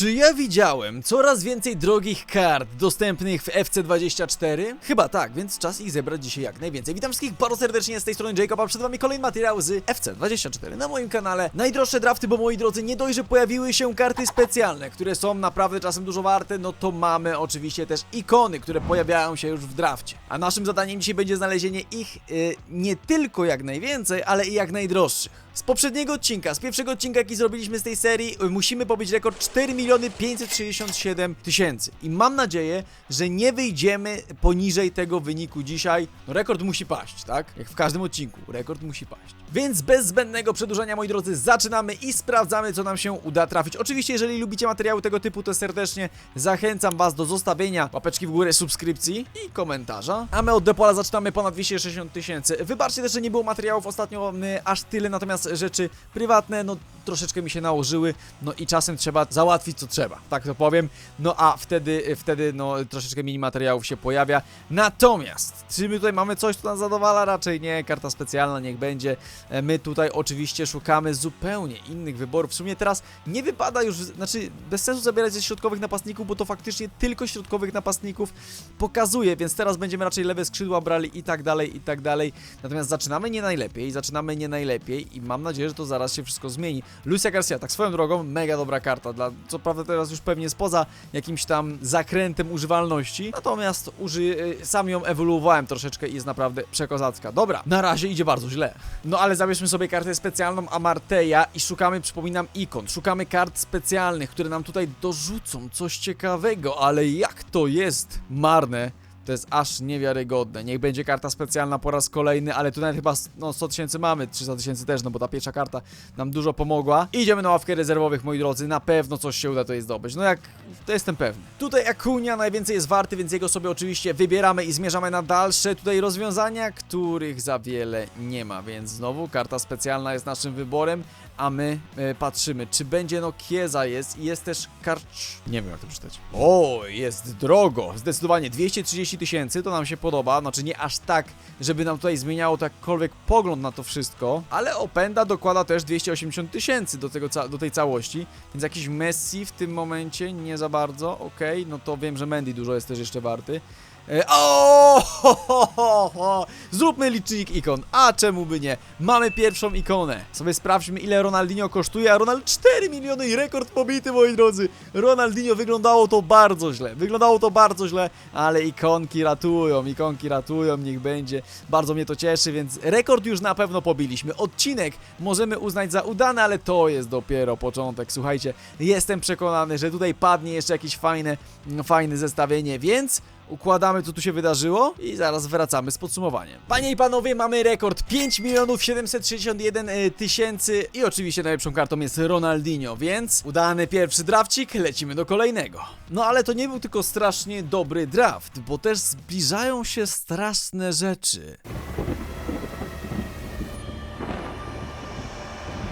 Czy ja widziałem coraz więcej drogich kart dostępnych w FC24? Chyba tak, więc czas ich zebrać dzisiaj jak najwięcej. Witam wszystkich bardzo serdecznie z tej strony Jacob, a przed wami kolejny materiał z FC24 na moim kanale. Najdroższe drafty, bo moi drodzy, nie dość, że pojawiły się karty specjalne, które są naprawdę czasem dużo warte, no to mamy oczywiście też ikony, które pojawiają się już w drafcie. A naszym zadaniem dzisiaj będzie znalezienie ich y, nie tylko jak najwięcej, ale i jak najdroższych. Z poprzedniego odcinka, z pierwszego odcinka, jaki zrobiliśmy z tej serii, y, musimy pobić rekord 4 miliony 567 tysięcy. I mam nadzieję, że nie wyjdziemy poniżej tego wyniku dzisiaj. No rekord musi paść, tak? Jak w każdym odcinku, rekord musi paść. Więc bez zbędnego przedłużania, moi drodzy, zaczynamy i sprawdzamy, co nam się uda trafić. Oczywiście, jeżeli lubicie materiały tego typu, to serdecznie zachęcam Was do zostawienia łapeczki w górę, subskrypcji i komentarza. A my od Depola zaczynamy ponad 260 tysięcy. Wybaczcie też, że nie było materiałów ostatnio y, aż tyle, natomiast rzeczy prywatne, no troszeczkę mi się nałożyły, no i czasem trzeba załatwić co trzeba, tak to powiem. No a wtedy, wtedy no troszeczkę mini materiałów się pojawia. Natomiast, czy my tutaj mamy coś, co nas zadowala? Raczej nie, karta specjalna niech będzie. E, My tutaj oczywiście szukamy zupełnie innych wyborów. W sumie teraz nie wypada już, znaczy bez sensu zabierać ze środkowych napastników, bo to faktycznie tylko środkowych napastników pokazuje, więc teraz będziemy raczej lewe skrzydła brali i tak dalej, i tak dalej. Natomiast zaczynamy nie najlepiej, zaczynamy nie najlepiej i mam nadzieję, że to zaraz się wszystko zmieni. Lucia Garcia, tak swoją drogą, mega dobra karta, dla, co prawda teraz już pewnie spoza jakimś tam zakrętem używalności, natomiast uży, y, sam ją ewoluowałem troszeczkę i jest naprawdę przekozacka. Dobra, na razie idzie bardzo źle. No ale zabierzmy sobie kartę specjalną Amarteja i szukamy, przypominam, ikon. Szukamy kart specjalnych, które nam tutaj dorzucą coś ciekawego, ale jak to jest marne. To jest aż niewiarygodne. Niech będzie karta specjalna po raz kolejny, ale tu chyba no, 100 tysięcy mamy, 300 tysięcy też, no bo ta pierwsza karta nam dużo pomogła. Idziemy na ławkę rezerwowych, moi drodzy, na pewno coś się uda tutaj zdobyć. No jak, to jestem pewny. Tutaj Akunia najwięcej jest warty, więc jego sobie oczywiście wybieramy i zmierzamy na dalsze tutaj rozwiązania, których za wiele nie ma, więc znowu karta specjalna jest naszym wyborem, a my e, patrzymy, czy będzie no Kieza jest i jest też karcz... Nie wiem jak to przeczytać. O, jest drogo, zdecydowanie 230 tysięcy, to nam się podoba, znaczy nie aż tak, żeby nam tutaj zmieniało to jakkolwiek pogląd na to wszystko, ale Openda dokłada też 280 tysięcy do, tego do tej całości, więc jakiś Messi w tym momencie nie za bardzo, okej, no to wiem, że Mendy dużo jest też jeszcze warty. E, O! Ho, ho, ho. Zróbmy licznik ikon. A czemu by nie? Mamy pierwszą ikonę. Sobie sprawdźmy ile Ronaldinho kosztuje, a Ronald 4 miliony i rekord pobity, moi drodzy. Ronaldinho wyglądało to bardzo źle. Wyglądało to bardzo źle, ale ikonki ratują, ikonki ratują, niech będzie. Bardzo mnie to cieszy, więc rekord już na pewno pobiliśmy. Odcinek możemy uznać za udany, ale to jest dopiero początek. Słuchajcie, jestem przekonany, że tutaj padnie jeszcze jakieś fajne, fajne zestawienie, więc układamy co tu się wydarzyło i zaraz wracamy z podsumowaniem. Panie i panowie, mamy rekord 5 milionów 761 e, tysięcy i oczywiście najlepszą kartą jest Ronaldinho, więc udany pierwszy drafcik, lecimy do kolejnego. No ale to nie był tylko strasznie dobry draft, bo też zbliżają się straszne rzeczy.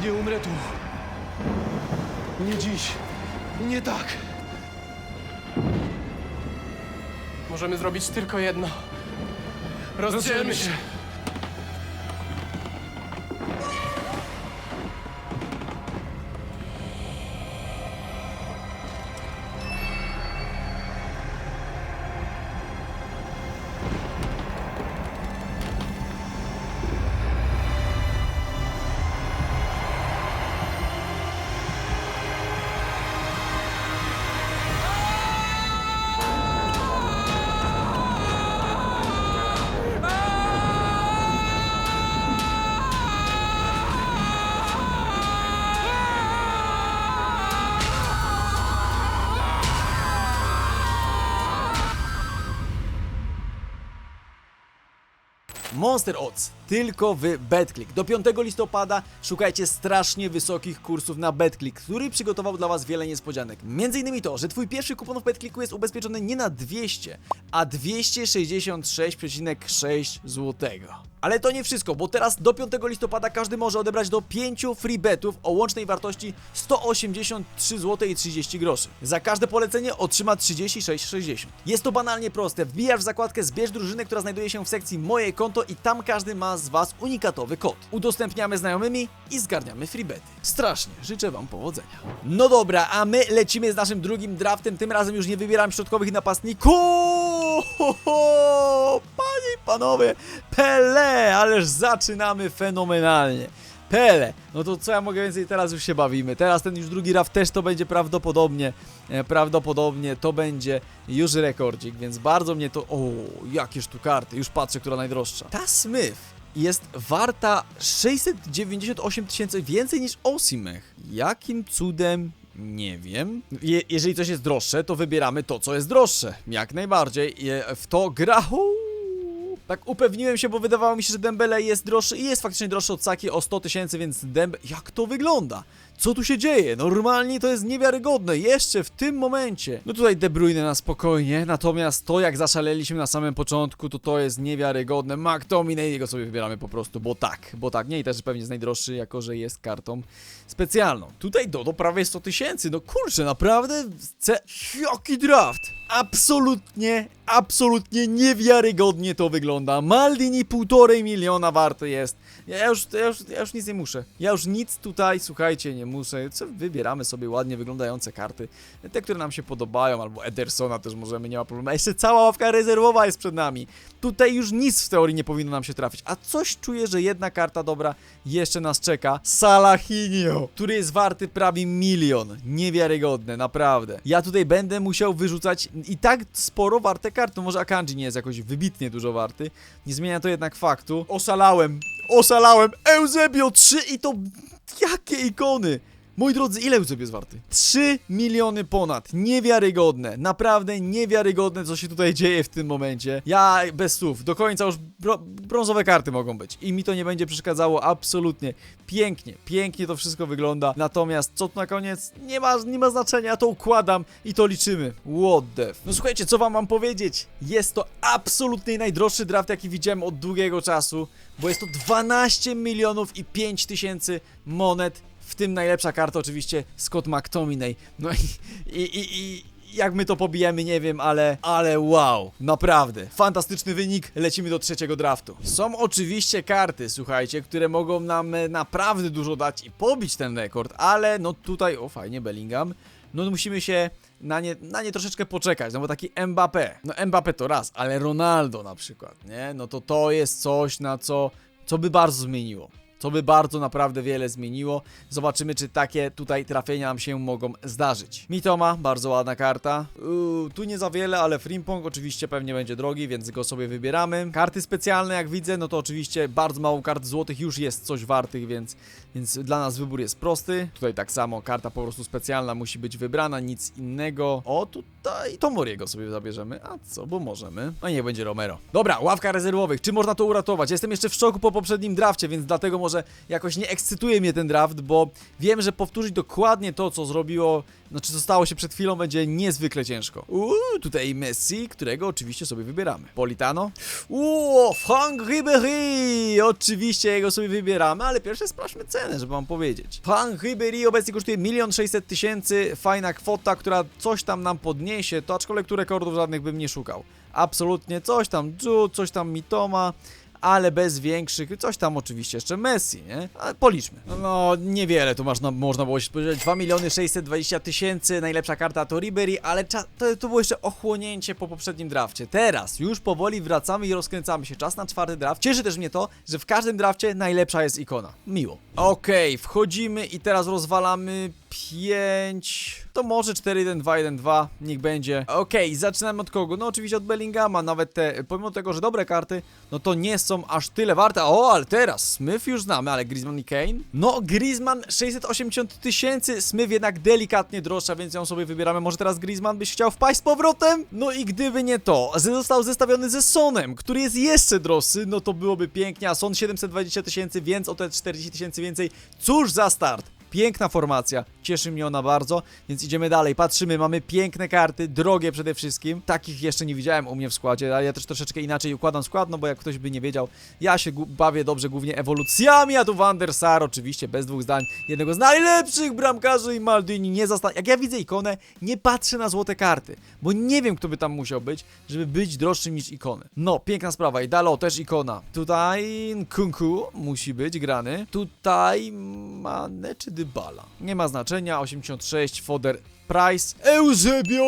Nie umrę tu. Nie dziś. Nie tak. Możemy zrobić tylko jedno. Rozdzielmy się. Monster Odds tylko w BetClick. Do 5 listopada szukajcie strasznie wysokich kursów na BetClick, który przygotował dla Was wiele niespodzianek. Między innymi to, że Twój pierwszy kupon w BetClicku jest ubezpieczony nie na 200, a 266,6 zł. Ale to nie wszystko, bo teraz do 5 listopada każdy może odebrać do 5 free betów o łącznej wartości 183 zł i 30 groszy. Za każde polecenie otrzyma 36,60. Jest to banalnie proste. Wbijasz w zakładkę zbierz drużynę, która znajduje się w sekcji moje konto i tam każdy ma z Was unikatowy kod. Udostępniamy znajomymi i zgarniamy freebety. Strasznie, życzę Wam powodzenia. No dobra, a my lecimy z naszym drugim draftem, tym razem już nie wybieram środkowych napastników. Panie i panowie, Pele, ależ zaczynamy fenomenalnie. Pele, no to co ja mogę więcej, teraz już się bawimy. Teraz ten już drugi raf też to będzie prawdopodobnie, e, prawdopodobnie to będzie już rekordzik, więc bardzo mnie to, o, jakież tu karty, już patrzę, która najdroższa. Ta Smith jest warta 698 tysięcy więcej niż Osimech. Jakim cudem? Nie wiem. Je jeżeli coś jest droższe, to wybieramy to, co jest droższe. Jak najbardziej. Je w to gra... Tak upewniłem się, bo wydawało mi się, że Dembele jest droższy i jest faktycznie droższy od Saki o 100 tysięcy, więc Dembe... Jak to wygląda? Co tu się dzieje? Normalnie to jest niewiarygodne, jeszcze w tym momencie. No tutaj De Bruyne na spokojnie, natomiast to jak zaszaleliśmy na samym początku, to to jest niewiarygodne. McTominay go sobie wybieramy po prostu, bo tak, bo tak, nie i też pewnie jest najdroższy, jako że jest kartą specjalną. Tutaj do, do prawie 100 tysięcy, no kurczę, naprawdę, ce... jaki draft! Absolutnie, absolutnie niewiarygodnie to wygląda. Maldini półtorej miliona warty jest. Ja już, ja, już, ja już nic nie muszę. Ja już nic tutaj, słuchajcie, nie muszę. Co wybieramy sobie ładnie wyglądające karty. Te, które nam się podobają, albo Edersona też możemy, nie ma problemu. A jeszcze cała ławka rezerwowa jest przed nami. Tutaj już nic w teorii nie powinno nam się trafić. A coś czuję, że jedna karta dobra jeszcze nas czeka. Salahinio, który jest warty prawie milion. Niewiarygodne, naprawdę. Ja tutaj będę musiał wyrzucać i tak sporo warte karty. Może Akanji nie jest jakoś wybitnie dużo warty. Nie zmienia to jednak faktu. Oszalałem. Oszalałem. Eusebio 3 i to... Jakie ikony! Moi drodzy, ile Eusebio jest warty? 3 miliony ponad. Niewiarygodne. Naprawdę niewiarygodne, co się tutaj dzieje w tym momencie. Ja bez słów. Do końca już brązowe karty mogą być. I mi to nie będzie przeszkadzało absolutnie. Pięknie, pięknie to wszystko wygląda. Natomiast co tu na koniec? Nie ma, nie ma znaczenia. To układam i to liczymy. What the... f- No słuchajcie, co wam mam powiedzieć? Jest to absolutnie najdroższy draft, jaki widziałem od długiego czasu. Bo jest to 12 milionów i 5 tysięcy monet w tym najlepsza karta oczywiście Scott McTominay. No i, i, i, i jak my to pobijemy, nie wiem, ale, ale wow, naprawdę, fantastyczny wynik, lecimy do trzeciego draftu. Są oczywiście karty, słuchajcie, które mogą nam e, naprawdę dużo dać i pobić ten rekord, ale no tutaj, o fajnie, Bellingham, no musimy się na nie, na nie troszeczkę poczekać, no bo taki Mbappé, no Mbappé to raz, ale Ronaldo na przykład, nie, no to to jest coś, na co, co by bardzo zmieniło. Co by bardzo naprawdę wiele zmieniło. Zobaczymy, czy takie tutaj trafienia nam się mogą zdarzyć. Mitoma, bardzo ładna karta. Tu nie za wiele, ale Frimpong oczywiście pewnie będzie drogi, więc go sobie wybieramy. Karty specjalne, jak widzę, no to oczywiście bardzo mało kart złotych już jest coś wartych, więc, więc dla nas wybór jest prosty. Tutaj tak samo, karta po prostu specjalna musi być wybrana, nic innego. O, tutaj Tomoriego sobie zabierzemy. A co, bo możemy. No i niech będzie Romero. Dobra, ławka rezerwowych. Czy można to uratować? Jestem jeszcze w szoku po poprzednim drafcie, więc dlatego może jakoś nie ekscytuje mnie ten draft, bo wiem, że powtórzyć dokładnie to, co zrobiło, znaczy co stało się przed chwilą, będzie niezwykle ciężko. Uuu, tutaj Messi, którego oczywiście sobie wybieramy. Politano. Uuu, Frank Ribéry! Oczywiście jego sobie wybieramy, ale pierwsze sprawdźmy cenę, żeby wam powiedzieć. Frank Ribéry obecnie kosztuje 1 600 tysięcy, fajna kwota, która coś tam nam podniesie, to aczkolwiek tu rekordów żadnych bym nie szukał. Absolutnie coś tam Jude, coś tam Mitoma, ale bez większych, coś tam oczywiście jeszcze Messi, nie? Ale policzmy. No, niewiele tu można, było się spodziewać. 2 miliony 620 tysięcy, najlepsza karta to Ribery, ale to, to było jeszcze ochłonięcie po poprzednim drafcie. Teraz już powoli wracamy i rozkręcamy się. Czas na czwarty draft. Cieszy też mnie to, że w każdym drafcie najlepsza jest ikona. Miło. Okej, wchodzimy i teraz rozwalamy 5... To może 4, 1, 2, 1, 2, niech będzie. Okej, zaczynamy od kogo? No oczywiście od Bellingama, nawet te, pomimo tego, że dobre karty, no to nie są aż tyle warte. O, ale teraz Smith już znamy, ale Griezmann i Kane? No, Griezmann 680 tysięcy, Smith jednak delikatnie droższa, więc ją sobie wybieramy. Może teraz Griezmann byś chciał wpaść z powrotem? No i gdyby nie to, że został zestawiony ze Sonem, który jest jeszcze droższy, no to byłoby pięknie, a Son 720 tysięcy, więc o te 40 tysięcy więcej. Cóż za start! Piękna formacja, cieszy mnie ona bardzo, więc idziemy dalej. Patrzymy, mamy piękne karty, drogie przede wszystkim. Takich jeszcze nie widziałem u mnie w składzie, ale ja też troszeczkę inaczej układam skład, no bo jak ktoś by nie wiedział, ja się bawię dobrze głównie ewolucjami, a tu Van der Sar oczywiście, bez dwóch zdań, jednego z najlepszych bramkarzy i Maldini nie zastan... Jak ja widzę ikonę, nie patrzę na złote karty, bo nie wiem, kto by tam musiał być, żeby być droższym niż ikony. No, piękna sprawa i Dalo też ikona. Tutaj Kunku musi być grany. Tutaj Mane czy Dybala. Nie ma znaczenia, 86, Foder Price. Eusebio!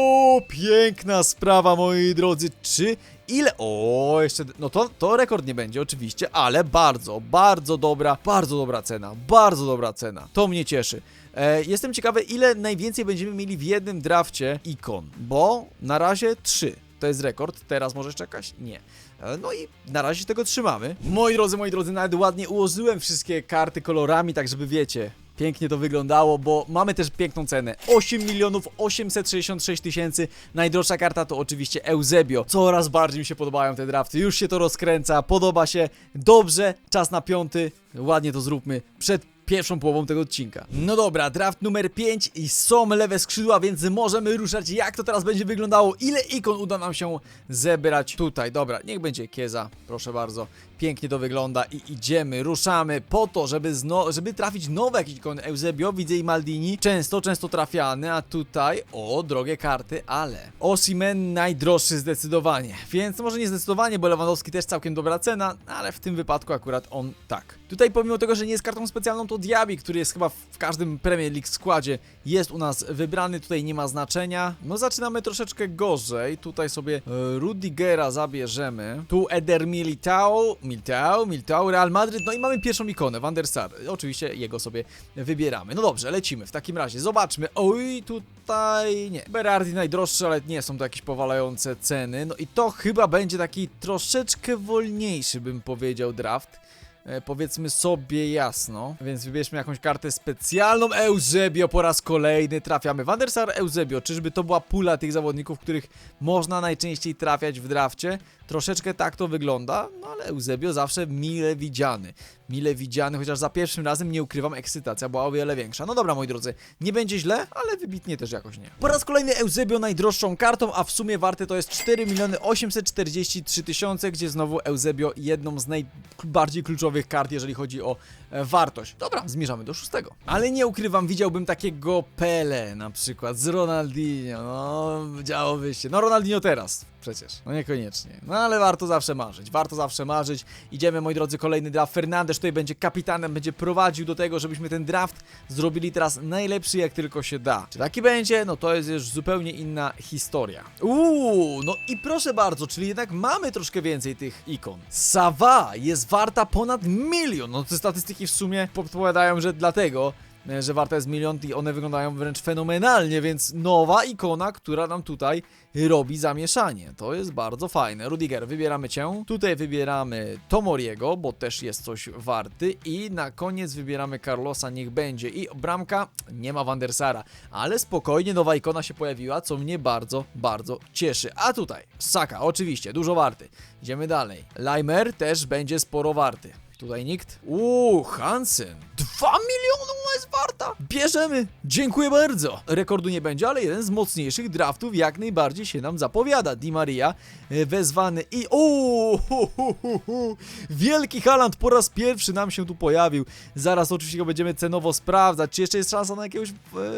Piękna sprawa, moi drodzy. Czy ile? O, jeszcze. No to, to rekord nie będzie, oczywiście, ale bardzo, bardzo dobra, bardzo dobra cena. Bardzo dobra cena. To mnie cieszy. E, jestem ciekawy, ile najwięcej będziemy mieli w jednym drafcie ikon, bo na razie 3. To jest rekord, teraz możesz czekać? Nie. E, No i na razie tego trzymamy. Moi drodzy, moi drodzy, nawet ładnie ułożyłem wszystkie karty kolorami, tak żeby wiecie, pięknie to wyglądało, bo mamy też piękną cenę. 8 milionów 866 tysięcy. Najdroższa karta to oczywiście Eusebio. Coraz bardziej mi się podobają te drafty. Już się to rozkręca, podoba się. Dobrze, czas na piąty. Ładnie to zróbmy przed pierwszą połową tego odcinka. No dobra, draft numer 5 i są lewe skrzydła, więc możemy ruszać. Jak to teraz będzie wyglądało? Ile ikon uda nam się zebrać tutaj? Dobra, niech będzie Kieza, proszę bardzo. Pięknie to wygląda i idziemy, ruszamy po to, żeby, zno, żeby trafić nowe jakieś ikony. Eusebio, widzę i Maldini, często, często trafiany, a tutaj, o, drogie karty, ale Osimen najdroższy zdecydowanie. Więc może nie zdecydowanie, bo Lewandowski też całkiem dobra cena, ale w tym wypadku akurat on tak. Tutaj pomimo tego, że nie jest kartą specjalną, to Diaby, który jest chyba w każdym Premier League składzie, jest u nas wybrany, tutaj nie ma znaczenia. No zaczynamy troszeczkę gorzej, tutaj sobie e, Rudigera zabierzemy, tu Eder Militao, Militao, Militao, Real Madryt, no i mamy pierwszą ikonę, Van der Sar. Oczywiście jego sobie wybieramy. No dobrze, lecimy w takim razie, zobaczmy. Oj, tutaj nie. Berardi najdroższy, ale nie są to jakieś powalające ceny. No i to chyba będzie taki troszeczkę wolniejszy, bym powiedział, draft. E, powiedzmy sobie jasno. Więc wybierzmy jakąś kartę specjalną. Eusebio po raz kolejny trafiamy. Van der Sar, Eusebio. Czyżby to była pula tych zawodników, których można najczęściej trafiać w drafcie? Troszeczkę tak to wygląda, no ale Eusebio zawsze mile widziany. Mile widziany, chociaż za pierwszym razem nie ukrywam, ekscytacja była o wiele większa. No dobra, moi drodzy, nie będzie źle, ale wybitnie też jakoś nie. Po raz kolejny Eusebio najdroższą kartą, a w sumie warte to jest 4 miliony 843 tysiące, gdzie znowu Eusebio jedną z najbardziej kluczowych kart, jeżeli chodzi o e, wartość. Dobra, zmierzamy do szóstego. Ale nie ukrywam, widziałbym takiego Pele na przykład z Ronaldinho, no działoby się. No Ronaldinho teraz przecież, no niekoniecznie. No ale warto zawsze marzyć, warto zawsze marzyć. Idziemy, moi drodzy, kolejny draft. Fernandez tutaj będzie kapitanem, będzie prowadził do tego, żebyśmy ten draft zrobili teraz najlepszy jak tylko się da. Czy taki będzie? No to jest już zupełnie inna historia. Uuu, no i proszę bardzo, czyli jednak mamy troszkę więcej tych ikon. Sawa jest warta ponad milion. No te statystyki w sumie podpowiadają, że dlatego e, że warta jest milion i one wyglądają wręcz fenomenalnie, więc nowa ikona, która nam tutaj robi zamieszanie. To jest bardzo fajne. Rudiger, wybieramy Cię. Tutaj wybieramy Tomoriego, bo też jest coś warty i na koniec wybieramy Carlosa, niech będzie. I bramka, nie ma Van der Sara, ale spokojnie nowa ikona się pojawiła, co mnie bardzo, bardzo cieszy. A tutaj Saka, oczywiście, dużo warty. Idziemy dalej. Leimer też będzie sporo warty. Tutaj nikt. Uuu, Hansen. 2 miliony ona jest warta. Bierzemy. Dziękuję bardzo. Rekordu nie będzie, ale jeden z mocniejszych draftów jak najbardziej się nam zapowiada. Di Maria e, wezwany i uuu, hu, hu, hu. Wielki Haland po raz pierwszy nam się tu pojawił. Zaraz oczywiście go będziemy cenowo sprawdzać. Czy jeszcze jest szansa na jakiegoś e,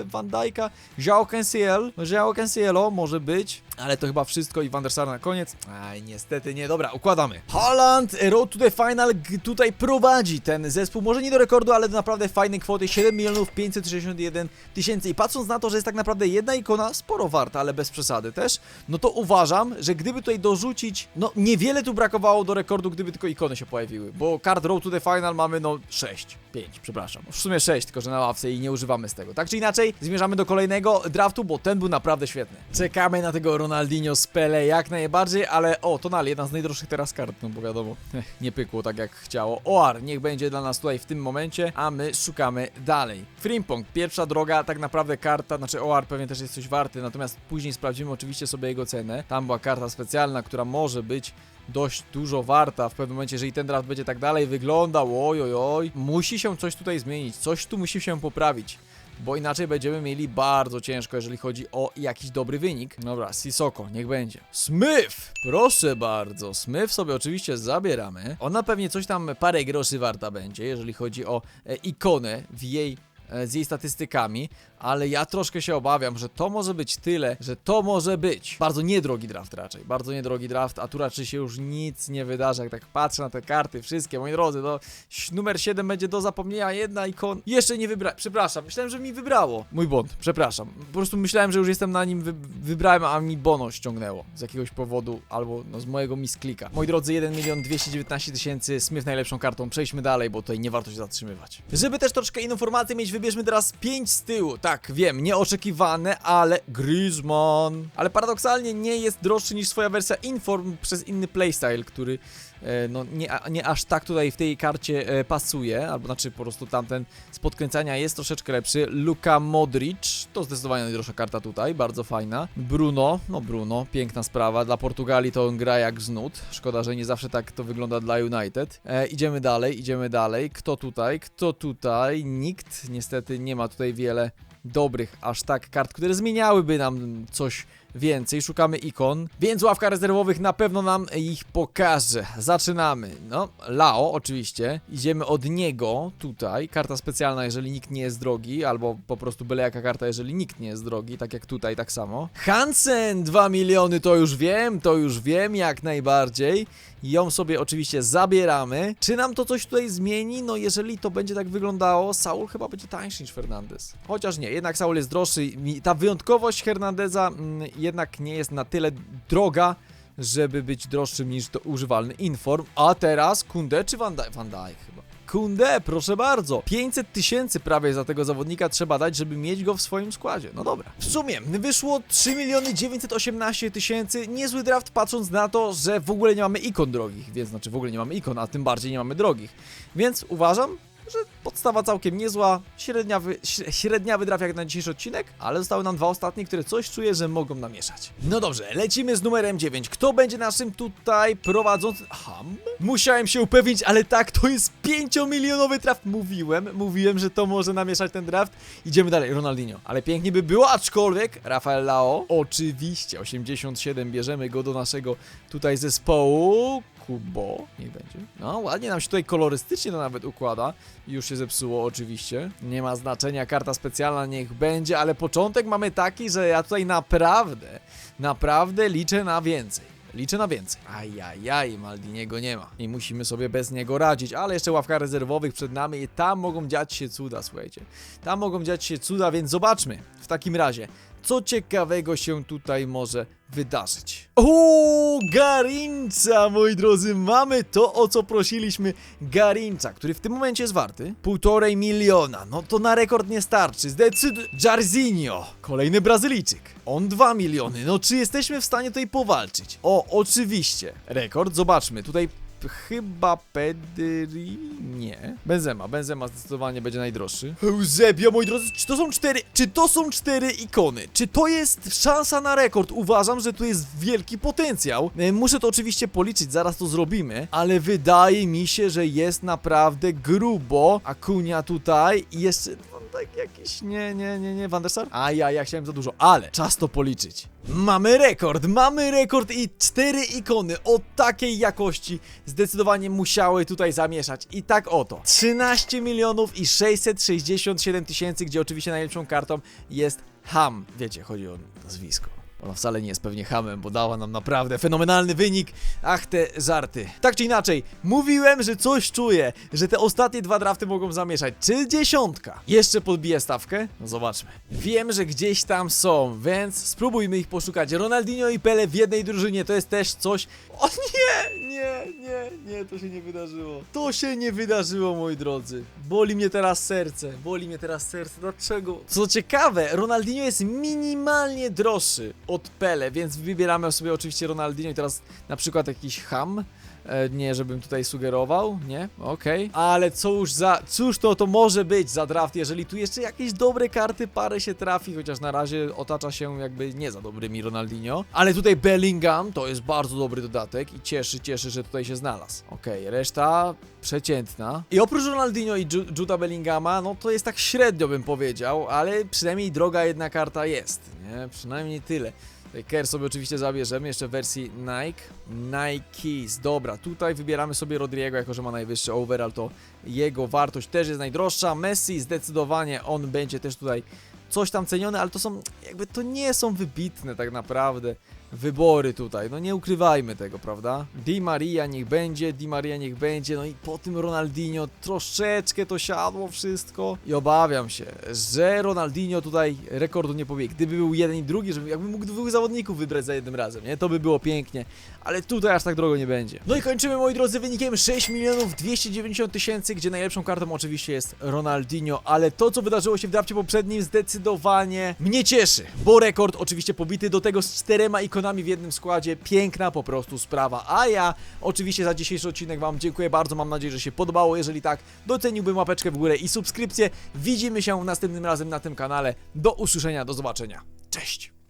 Van Dijk'a? João Cancel. João Cancelo może być. Ale to chyba wszystko i Van der Sar na koniec. Aj, niestety nie. Dobra, układamy. Holland, Road to the Final g- prowadzi ten zespół. Może nie do rekordu, ale do naprawdę fajnej kwoty. 7 milionów 561 tysięcy. I patrząc na to, że jest tak naprawdę jedna ikona, sporo warta, ale bez przesady też, no to uważam, że gdyby tutaj dorzucić, no niewiele tu brakowało do rekordu, gdyby tylko ikony się pojawiły. Bo kart Road to the Final mamy no 6, 5, przepraszam. W sumie 6, tylko że na ławce i nie używamy z tego. Tak czy inaczej, zmierzamy do kolejnego draftu, bo ten był naprawdę świetny. Czekamy na tego Ronaldinho z Pele jak najbardziej, ale o, Tonali, jedna z najdroższych teraz kart, no bo wiadomo, nie pykło tak jak chciało. OAR, niech będzie dla nas tutaj w tym momencie, a my szukamy dalej. Frimpong, pierwsza droga, tak naprawdę karta, znaczy OAR pewnie też jest coś warty, natomiast później sprawdzimy oczywiście sobie jego cenę. Tam była karta specjalna, która może być dość dużo warta w pewnym momencie, jeżeli ten draft będzie tak dalej wyglądał, oj, oj, oj, musi się coś tutaj zmienić, coś tu musi się poprawić. Bo inaczej będziemy mieli bardzo ciężko, jeżeli chodzi o jakiś dobry wynik. Dobra, Sisoko, niech będzie. Smith! Proszę bardzo, Smith sobie oczywiście zabieramy. Ona pewnie coś tam parę groszy warta będzie, jeżeli chodzi o e, ikonę w jej e, z jej statystykami, ale ja troszkę się obawiam, że to może być tyle, że to może być bardzo niedrogi draft raczej, bardzo niedrogi draft, a tu raczej się już nic nie wydarzy, jak tak patrzę na te karty, wszystkie, moi drodzy, to numer 7 będzie do zapomnienia, jedna ikon, jeszcze nie wybrałem, przepraszam, myślałem, że mi wybrało, mój błąd, przepraszam, po prostu myślałem, że już jestem na nim, wy wybrałem, a mi bono ściągnęło, z jakiegoś powodu, albo no, z mojego misklika. Moi drodzy, 1 milion 219 tysięcy, Smith najlepszą kartą, przejdźmy dalej, bo tutaj nie warto się zatrzymywać. Żeby też troszkę informacji mieć, wybierzmy teraz 5 z tyłu, tak, wiem, nieoczekiwane, ale Griezmann, ale paradoksalnie nie jest droższy niż swoja wersja Inform przez inny playstyle, który e, no nie, nie aż tak tutaj w tej karcie e, pasuje, albo znaczy po prostu tamten z podkręcania jest troszeczkę lepszy. Luka Modric, to zdecydowanie najdroższa karta tutaj, bardzo fajna. Bruno, no Bruno, piękna sprawa, dla Portugalii to on gra jak znud, szkoda, że nie zawsze tak to wygląda dla United. E, idziemy dalej, idziemy dalej, kto tutaj, kto tutaj, nikt, niestety nie ma tutaj wiele dobrych aż tak kart, które zmieniałyby nam coś więcej. Szukamy ikon, więc ławka rezerwowych na pewno nam ich pokaże. Zaczynamy. No, Lao oczywiście. Idziemy od niego tutaj. Karta specjalna, jeżeli nikt nie jest drogi, albo po prostu byle jaka karta, jeżeli nikt nie jest drogi, tak jak tutaj, tak samo. Hansen 2 miliony, to już wiem, to już wiem, jak najbardziej. Ją sobie oczywiście zabieramy. Czy nam to coś tutaj zmieni? No jeżeli to będzie tak wyglądało, Saul chyba będzie tańszy niż Fernandez. Chociaż nie, jednak Saul jest droższy. Ta wyjątkowość Hernandeza mm, jednak nie jest na tyle droga, żeby być droższym niż to używalny Inform. A teraz Kunde czy Van Dijk? Van Dijk chyba. Kunde, proszę bardzo. 500 tysięcy prawie za tego zawodnika trzeba dać, żeby mieć go w swoim składzie. No dobra. W sumie wyszło 3 miliony 918 tysięcy. Niezły draft patrząc na to, że w ogóle nie mamy ikon drogich. Więc znaczy w ogóle nie mamy ikon, a tym bardziej nie mamy drogich. Więc uważam, podstawa całkiem niezła, średniawy, śre- średniawy draft jak na dzisiejszy odcinek, ale zostały nam dwa ostatnie, które coś czuję, że mogą namieszać. No dobrze, lecimy z numerem 9. Kto będzie naszym tutaj prowadzącym? Ham? Musiałem się upewnić, ale tak, to jest 5-milionowy draft. Mówiłem, mówiłem, że to może namieszać ten draft. Idziemy dalej, Ronaldinho. Ale pięknie by było, aczkolwiek Rafael Lao, oczywiście, 87, bierzemy go do naszego tutaj zespołu. Kubo, niech będzie. No, ładnie nam się tutaj kolorystycznie to nawet układa. Już się zepsuło oczywiście. Nie ma znaczenia, karta specjalna niech będzie, ale początek mamy taki, że ja tutaj naprawdę, naprawdę liczę na więcej. Liczę na więcej. Ajajaj, Maldiniego nie ma. I musimy sobie bez niego radzić, ale jeszcze ławka rezerwowych przed nami i tam mogą dziać się cuda, słuchajcie. Tam mogą dziać się cuda, więc zobaczmy w takim razie, co ciekawego się tutaj może wydarzyć. O, Garinca, moi drodzy, mamy to, o co prosiliśmy Garinca, który w tym momencie jest warty półtorej miliona. No to na rekord nie starczy. Zdecyd... Jarzinho, kolejny Brazylijczyk. On 2 miliony. No czy jesteśmy w stanie tutaj powalczyć? O, oczywiście. Rekord, zobaczmy. Tutaj chyba Pedri... Nie. Benzema. Benzema zdecydowanie będzie najdroższy. Eusebio, moi drodzy, czy to są cztery... Czy to są cztery ikony? Czy to jest szansa na rekord? Uważam, że tu jest wielki potencjał. E, Muszę to oczywiście policzyć, zaraz to zrobimy, ale wydaje mi się, że jest naprawdę grubo. Akunia tutaj i jeszcze... Tak jakiś, nie, nie, nie, nie, Van der Sar? A ja, ja chciałem za dużo, ale czas to policzyć. Mamy rekord, mamy rekord i cztery ikony o takiej jakości zdecydowanie musiały tutaj zamieszać. I tak oto, 13 milionów i 667 tysięcy, gdzie oczywiście najlepszą kartą jest Ham. Wiecie, chodzi o nazwisko. Ona wcale nie jest pewnie hamem, bo dała nam naprawdę fenomenalny wynik. Ach, te żarty. Tak czy inaczej, mówiłem, że coś czuję, że te ostatnie dwa drafty mogą zamieszać. Czy dziesiątka? Jeszcze podbije stawkę? No zobaczmy. Wiem, że gdzieś tam są, więc spróbujmy ich poszukać. Ronaldinho i Pele w jednej drużynie to jest też coś. O nie, nie, nie, nie, to się nie wydarzyło. To się nie wydarzyło, moi drodzy. Boli mnie teraz serce, boli mnie teraz serce. Dlaczego? Co ciekawe, Ronaldinho jest minimalnie droższy od Pele, więc wybieramy sobie oczywiście Ronaldinho i teraz na przykład jakiś ham. E, nie, żebym tutaj sugerował, nie? Okej. Ale cóż za, cóż to to może być za draft, jeżeli tu jeszcze jakieś dobre karty, parę się trafi, chociaż na razie otacza się jakby nie za dobrymi Ronaldinho. Ale tutaj Bellingham to jest bardzo dobry dodatek i cieszy, cieszy, że tutaj się znalazł. Okej, reszta przeciętna. I oprócz Ronaldinho i Ju- Juda Bellingama, no to jest tak średnio bym powiedział, ale przynajmniej droga jedna karta jest, nie? Przynajmniej tyle. Care sobie oczywiście zabierzemy, jeszcze w wersji Nike. Nikes, dobra, tutaj wybieramy sobie Rodriego, jako że ma najwyższy overall, to jego wartość też jest najdroższa. Messi zdecydowanie on będzie też tutaj coś tam ceniony, ale to są, jakby to nie są wybitne tak naprawdę wybory tutaj, no nie ukrywajmy tego, prawda? Di Maria niech będzie, Di Maria niech będzie, no i po tym Ronaldinho troszeczkę to siadło wszystko i obawiam się, że Ronaldinho tutaj rekordu nie powie. Gdyby był jeden i drugi, żeby jakby mógł dwóch zawodników wybrać za jednym razem, nie? To by było pięknie, ale tutaj aż tak drogo nie będzie. No i kończymy, moi drodzy, wynikiem 6 milionów 290 tysięcy, gdzie najlepszą kartą oczywiście jest Ronaldinho, ale to, co wydarzyło się w drafcie poprzednim, zdecydowanie mnie cieszy, bo rekord oczywiście pobity do tego z czterema ikonami w jednym składzie, piękna po prostu sprawa, a ja oczywiście za dzisiejszy odcinek Wam dziękuję bardzo, mam nadzieję, że się podobało, jeżeli tak, doceniłbym łapeczkę w górę i subskrypcję, widzimy się następnym razem na tym kanale, do usłyszenia, do zobaczenia, cześć!